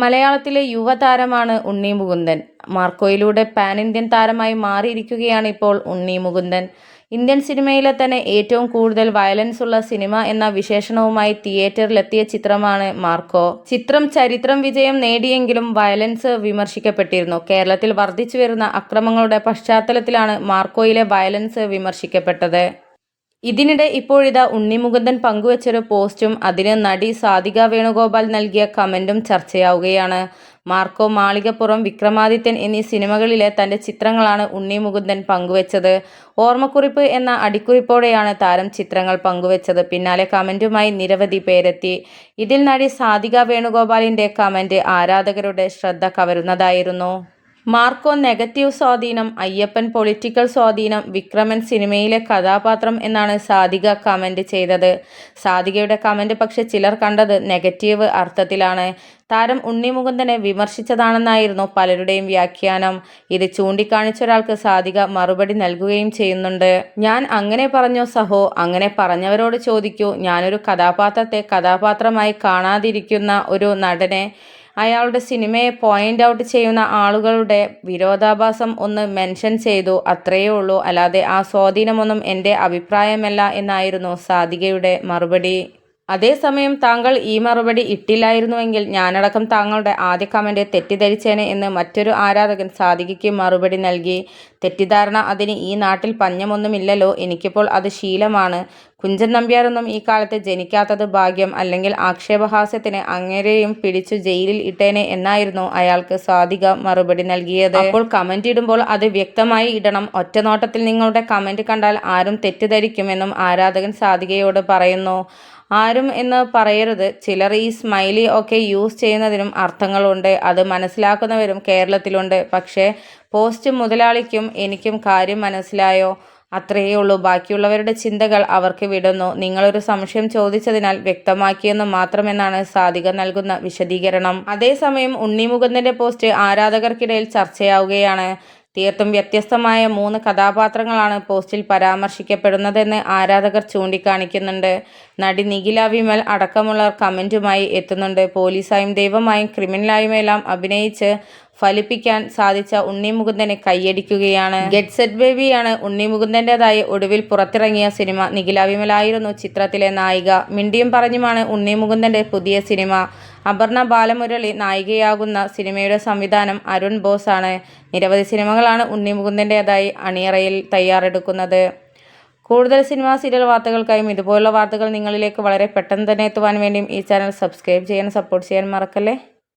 മലയാളത്തിലെ യുവതാരമാണ് ഉണ്ണി മുകുന്ദൻ. മാർക്കോയിലൂടെ പാൻ ഇന്ത്യൻ താരമായി മാറിയിരിക്കുകയാണ് ഇപ്പോൾ ഉണ്ണി മുകുന്ദൻ. ഇന്ത്യൻ സിനിമയിലെ തന്നെ ഏറ്റവും കൂടുതൽ വയലൻസ് ഉള്ള സിനിമ എന്ന വിശേഷണവുമായി തിയേറ്ററിലെത്തിയ ചിത്രമാണ് മാർക്കോ. ചിത്രം ചരിത്രം വിജയം നേടിയെങ്കിലും വയലൻസ് വിമർശിക്കപ്പെട്ടിരുന്നു. കേരളത്തിൽ വർദ്ധിച്ചു വരുന്ന അക്രമങ്ങളുടെ പശ്ചാത്തലത്തിലാണ് മാർക്കോയിലെ വയലൻസ് വിമർശിക്കപ്പെട്ടത്. ഇതിനിടെ ഇപ്പോഴിതാ ഉണ്ണിമുകുന്ദൻ പങ്കുവച്ചൊരു പോസ്റ്റും അതിന് നടി സാധിക വേണുഗോപാൽ നൽകിയ കമന്റും ചർച്ചയാവുകയാണ്. മാർക്കോ മാളികപ്പുറം വിക്രമാദിത്യൻ എന്നീ സിനിമകളിലെ തന്റെ ചിത്രങ്ങളാണ് ഉണ്ണി മുകുന്ദൻ പങ്കുവച്ചത്. ഓർമ്മക്കുറിപ്പ് എന്ന അടിക്കുറിപ്പോടെയാണ് താരം ചിത്രങ്ങൾ പങ്കുവച്ചത്. പിന്നാലെ കമന്റുമായി നിരവധി പേരെത്തി. ഇതിൽ നടി സാധിക വേണുഗോപാലിന്റെ കമന്റ് ആരാധകരുടെ ശ്രദ്ധ കവരുന്നതായിരുന്നു. മാർക്കോ നെഗറ്റീവ് സ്വാധീനം അയ്യപ്പൻ പൊളിറ്റിക്കൽ സ്വാധീനം വിക്രമൻ സിനിമയിലെ കഥാപാത്രം എന്നാണ് സാധിക കമന്റ് ചെയ്തത്. സാധികയുടെ കമന്റ് പക്ഷെ ചിലർ കണ്ടത് നെഗറ്റീവ് അർത്ഥത്തിലാണ്. താരം ഉണ്ണിമുകുന്ദനെ വിമർശിച്ചതാണെന്നായിരുന്നു പലരുടെയും വ്യാഖ്യാനം. ഇത് ചൂണ്ടിക്കാണിച്ച ഒരാൾക്ക് സാധിക മറുപടി നൽകുകയും ചെയ്യുന്നുണ്ട്. ഞാൻ അങ്ങനെ പറഞ്ഞോ സഹോ അങ്ങനെ പറഞ്ഞവരോട് ചോദിക്കൂ. ഞാനൊരു കഥാപാത്രത്തെ കഥാപാത്രമായി കാണാതിരിക്കുന്ന ഒരു നടനെ അയാളുടെ സിനിമയെ പോയിന്റ് ഔട്ട് ചെയ്യുന്ന ആളുകളുടെ വിരോധാഭാസം ഒന്ന് മെൻഷൻ ചെയ്തു. അത്രയേ ഉള്ളൂ. അല്ലാതെ ആ സ്വാധീനമൊന്നും എന്റെ അഭിപ്രായമല്ല എന്നായിരുന്നു സാധികയുടെ മറുപടി. അതേസമയം താങ്കൾ ഈ മറുപടി ഇട്ടില്ലായിരുന്നുവെങ്കിൽ ഞാനടക്കം താങ്കളുടെ ആദ്യ കമന്റ് തെറ്റിദ്ധരിച്ചേനെ എന്ന് മറ്റൊരു ആരാധകൻ സാദികയ്ക്ക് മറുപടി നൽകി. തെറ്റിദ്ധാരണ അതിന് ഈ നാട്ടിൽ പഞ്ഞമൊന്നുമില്ലല്ലോ. എനിക്കിപ്പോൾ അത് ശീലമാണ്. കുഞ്ചൻ നമ്പ്യാരൊന്നും ഈ കാലത്ത് ജനിക്കാത്തത് ഭാഗ്യം അല്ലെങ്കിൽ ആക്ഷേപഹാസ്യത്തിന് അങ്ങനെയും പിടിച്ചു ജയിലിൽ ഇട്ടേനെ എന്നായിരുന്നു അയാൾക്ക് സാധിക മറുപടി നൽകിയത്. അപ്പോൾ കമന്റ് ഇടുമ്പോൾ അത് വ്യക്തമായി ഇടണം. ഒറ്റനോട്ടത്തിൽ നിങ്ങളുടെ കമന്റ് കണ്ടാൽ ആരും തെറ്റിദ്ധരിക്കുമെന്നും ആരാധകൻ സാധികയോട് പറയുന്നു. ആരും എന്ന് പറയരുത്. ചിലർ ഈ സ്മൈലി ഒക്കെ യൂസ് ചെയ്യുന്നതിനും അർത്ഥങ്ങളുണ്ട്. അത് മനസ്സിലാക്കുന്നവരും കേരളത്തിലുണ്ട്. പക്ഷേ പോസ്റ്റ് മുതലാളിക്കും എനിക്കും കാര്യം മനസ്സിലായോ? അത്രയേ ഉള്ളൂ. ബാക്കിയുള്ളവരുടെ ചിന്തകൾ അവർക്ക് വിടുന്നു. നിങ്ങളൊരു സംശയം ചോദിച്ചതിനാൽ വ്യക്തമാക്കിയെന്ന് മാത്രമെന്നാണ് സാധിക നൽകുന്ന വിശദീകരണം. അതേസമയം ഉണ്ണിമുകുന്ദന്റെ പോസ്റ്റ് ആരാധകർക്കിടയിൽ ചർച്ചയാവുകയാണ്. തീർത്തും വ്യത്യസ്തമായ മൂന്ന് കഥാപാത്രങ്ങളാണ് പോസ്റ്റിൽ പരാമർശിക്കപ്പെടുന്നതെന്ന് ആരാധകർ ചൂണ്ടിക്കാണിക്കുന്നുണ്ട്. നടി നിഖില വിമൽ അടക്കമുള്ളവർ കമന്റുമായി എത്തുന്നുണ്ട്. പോലീസായും ദൈവമായും ക്രിമിനലായുമെല്ലാം അഭിനയിച്ച് ഫലിപ്പിക്കാൻ സാധിച്ച ഉണ്ണി മുകുന്ദന് കൈയടിക്കുകയാണ്. ഗെറ്റ് സെറ്റ് ബേബിയാണ് ഉണ്ണി മുകുന്ദന്റെതായി ഒടുവിൽ പുറത്തിറങ്ങിയ സിനിമ. നിഖില വിമലായിരുന്നു ചിത്രത്തിലെ നായിക. മിണ്ടിയും പറഞ്ഞുമാണ് ഉണ്ണി മുകുന്ദന്റെ പുതിയ സിനിമ. അപർണ ബാലമുരളി നായികയാകുന്ന സിനിമയുടെ സംവിധാനം അരുൺ ബോസാണ്. നിരവധി സിനിമകളാണ് ഉണ്ണി മുകുന്ദന്റെതായി അണിയറയിൽ തയ്യാറെടുക്കുന്നത്. കൂടുതൽ സിനിമാ സീരിയൽ വാർത്തകൾക്കായും ഇതുപോലുള്ള വാർത്തകൾ നിങ്ങളിലേക്ക് വളരെ പെട്ടെന്ന് തന്നെ എത്തുവാൻ വേണ്ടിയും ഈ ചാനൽ സബ്സ്ക്രൈബ് ചെയ്യാൻ സപ്പോർട്ട് ചെയ്യാൻ മറക്കല്ലേ?